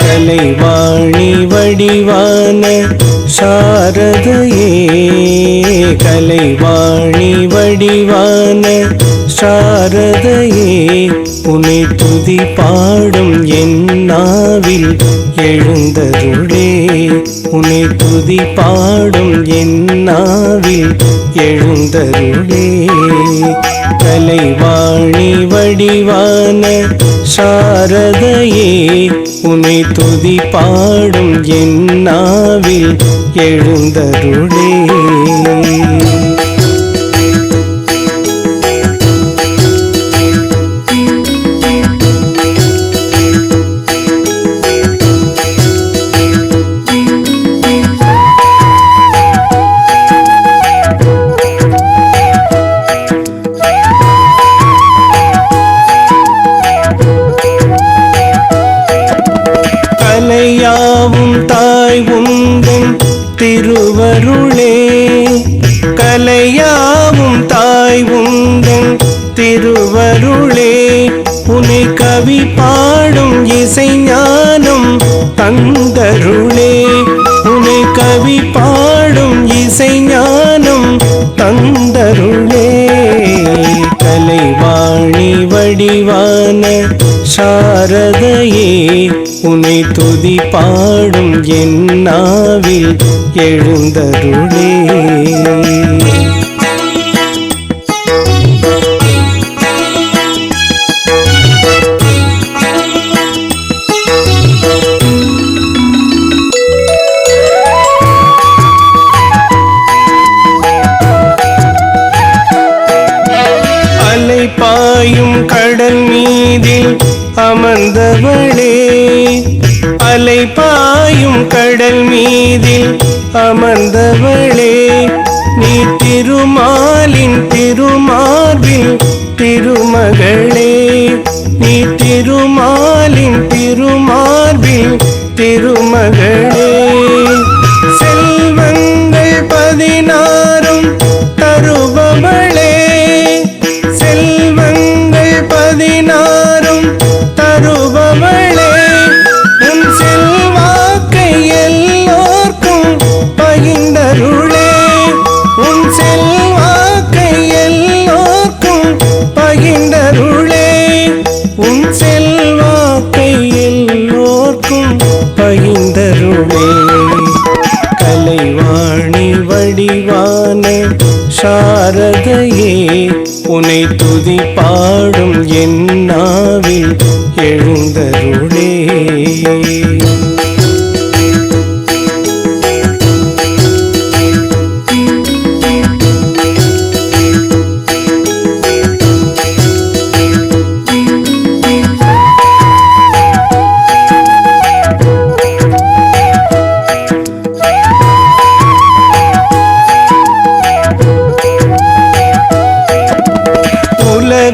கலைவாணி வடிவான சாரதையே கலைவாணி வடிவான சாரதையே உனை துதி பாடும் என் நாவில் எழுந்தருளே உனை துதி பாடும் என் நாவில் எழுந்தருளே கலைவாணி வடிவான சாரதையே உனை துதி பாடும் என் நாவில் எழுந்தருளே திருவருளே. கலையாவும் தாய் உந்தன் திருவருளே. உனை கவி பாடும் இசை ஞானம் தந்தருளே. உனை கவி பாடும் இசை ஞானம் தந்தருளே. கலைவாணி வடிவான சாரதையே. உனை துதி பாடும் என்னாவில் நாவில் எழுந்தருளே பாயும் கடல் மீதில் அமர்ந்தவளே. அலை பாயும் கடல் மீதில் அமர்ந்தவளே நீ திருமாலின் திருமார்பில் திருமகளே நீ திருமாலின் திருமார்பில் திருமகளே. செல்வங்கள் பதினாறும் தருவ பகிர்ந்தருளே. உன் செல்வாக்கை எல்லோர்க்கும் பகிர்ந்தருளே. உன் செல்வாக்கை எல்லோர்க்கும் பகிர்ந்தருளே. கலைவாணி வடிவான சாரதையே உனை துதி பாடும் என்னாவில் எழுந்தருளே.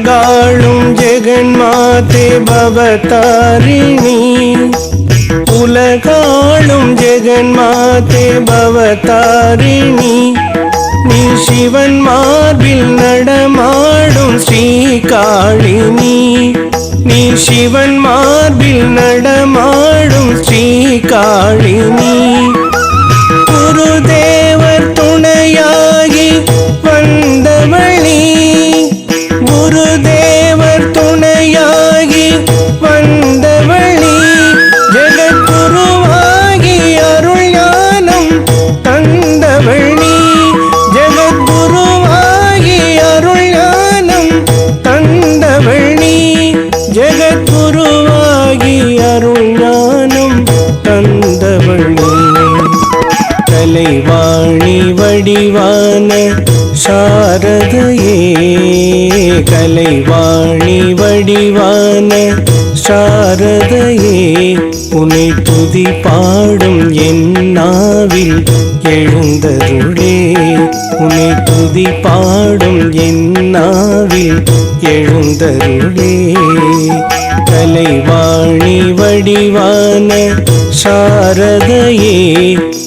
உலகாளும் ஜெகன்மாதே பவதாரிணி. உலகாளும் ஜெகன்மாதே பவதாரிணி. நீ சிவன் மார்பில் நடமாடும் ஸ்ரீகாளினி. நீ சிவன் மார்பில் நடமாடும் ஸ்ரீகாளினி. கலைவாணி வடிவான சாரதையே. கலைவாணி வடிவான சாரதையே உனை துதி பாடும் என் நாவில் எழுந்தருளே உனை துதி பாடும் என் நாவில் எழுந்தருளே கலைவாணி வடிவான சாரதையே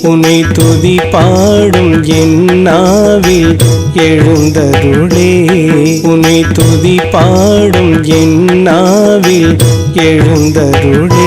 உனை துதி பாடும் என் நாவில் எழுந்தருளே உனை துதி பாடும் என் நாவில் సుందరుడే